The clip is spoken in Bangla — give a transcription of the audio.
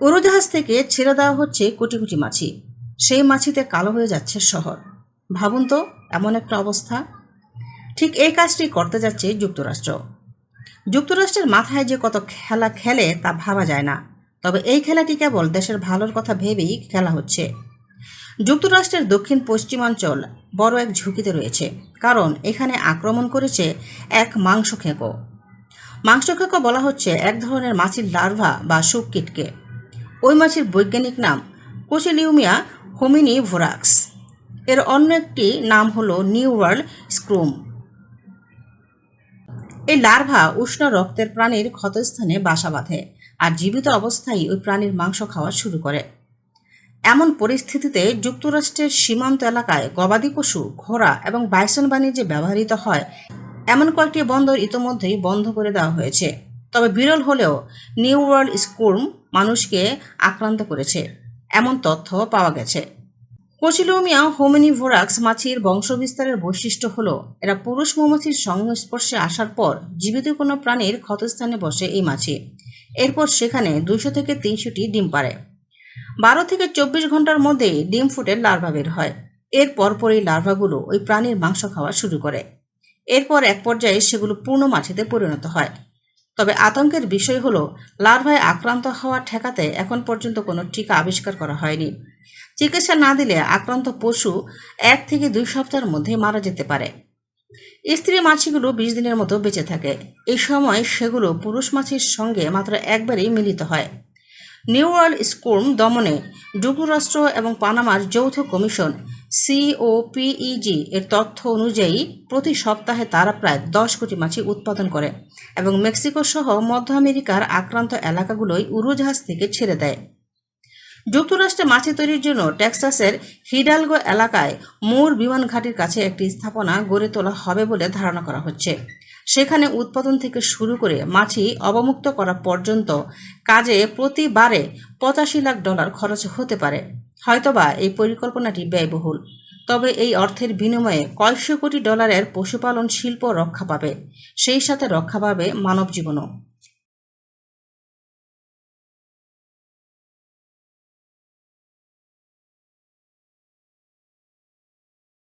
উড়োজাহাজ থেকে ছেড়ে দেওয়া হচ্ছে কোটি কোটি মাছি। সেই মাছিতে কালো হয়ে যাচ্ছে শহর। ভাবুন তো, এমন একটা অবস্থা। ঠিক এই কাজটি করতে যাচ্ছে যুক্তরাষ্ট্র। যুক্তরাষ্ট্রের মাথায় যে কত খেলা খেলে তা ভাবা যায় না। তবে এই খেলাটি কেবল দেশের ভালোর কথা ভেবেই খেলা হচ্ছে। যুক্তরাষ্ট্রের দক্ষিণ পশ্চিমাঞ্চল বড় এক ঝুঁকিতে রয়েছে, কারণ এখানে আক্রমণ করেছে এক মাংস খেঁকো মাংস খেঁকো বলা হচ্ছে এক ধরনের মাছির লার্ভা বা সুপকিটকে ওই মাছির বৈজ্ঞানিক নাম কোচিলিউমিয়া হোমিনি ভোরাক্স এর অন্য একটি নাম হলো নিউ ওয়ার্ল্ড স্ক্রুম। এই লার্ভা উষ্ণ রক্তের প্রাণীর ক্ষতস্থানে বাসা বাঁধে আর জীবিত অবস্থায় ওই প্রাণীর মাংস খাওয়া শুরু করে। এমন পরিস্থিতিতে যুক্তরাষ্ট্রের সীমান্ত এলাকায় গবাদি পশু, ঘোড়া এবং বাইসন বাণিজ্যে ব্যবহৃত হয়। এমন কয়েকটি বন্দর ইতোমধ্যেই বন্ধ করে দেওয়া হয়েছে। তবে বিরল হলেও নিউ ওয়ার্ল্ড স্কুর্ম মানুষকে আক্রান্ত করেছে। এমন তথ্য পাওয়া গেছে। কোচিলোমিয়া হোমিনিভোরাক্স মাছির বংশবিস্তারের বৈশিষ্ট্য হল, এরা পুরুষ মৌমাছির সংস্পর্শে আসার পর জীবিত কোনো প্রাণীর ক্ষতস্থানে বসে এই মাছি। এরপর সেখানে দুশো থেকে তিনশোটি ডিম পারে বারো থেকে চব্বিশ ঘণ্টার মধ্যেই ডিম ফুটে লার্ভা বের হয়। এর পরপরই লার্ভাগুলো ওই প্রাণীর মাংস খাওয়া শুরু করে। এরপর এক পর্যায়ে সেগুলো পূর্ণ মাছিতে পরিণত হয়। তবে আতঙ্কের বিষয় হল, লার্ভায় আক্রান্ত হওয়া ঠেকাতে এখন পর্যন্ত কোনো টিকা আবিষ্কার করা হয়নি। চিকিৎসা না দিলে আক্রান্ত পশু এক থেকে দুই সপ্তাহের মধ্যে মারা যেতে পারে। স্ত্রী মাছিগুলো বিশ দিনের মতো বেঁচে থাকে। এই সময় সেগুলো পুরুষ মাছির সঙ্গে মাত্র একবারই মিলিত হয়। নিউ ওয়ার্ল্ড স্কুর্ম দমনে যুক্তরাষ্ট্র এবং পানামার যৌথ কমিশন সিওপিইজি এর তথ্য অনুযায়ী প্রতি সপ্তাহে তারা প্রায় দশ কোটি মাছি উৎপাদন করে এবং মেক্সিকো সহ মধ্য আমেরিকার আক্রান্ত এলাকাগুলোই উড়োজাহাজ থেকে ছেড়ে দেয়। যুক্তরাষ্ট্রে মাছি তৈরির জন্য টেক্সাসের হিডালগো এলাকায় মোর বিমান ঘাটির কাছে একটি স্থাপনা গড়ে তোলা হবে বলে ধারণা করা হচ্ছে। সেখানে উৎপাদন থেকে শুরু করে মাছি অবমুক্ত করা পর্যন্ত কাজে প্রতিবারে পঁচাশি লাখ ডলার খরচ হতে পারে। হয়তোবা এই পরিকল্পনাটি ব্যয়বহুল। তবে এই অর্থের বিনিময়ে কয়েকশো কোটি ডলারের পশুপালন শিল্প রক্ষা পাবে। সেই সাথে রক্ষা পাবে মানব জীবনও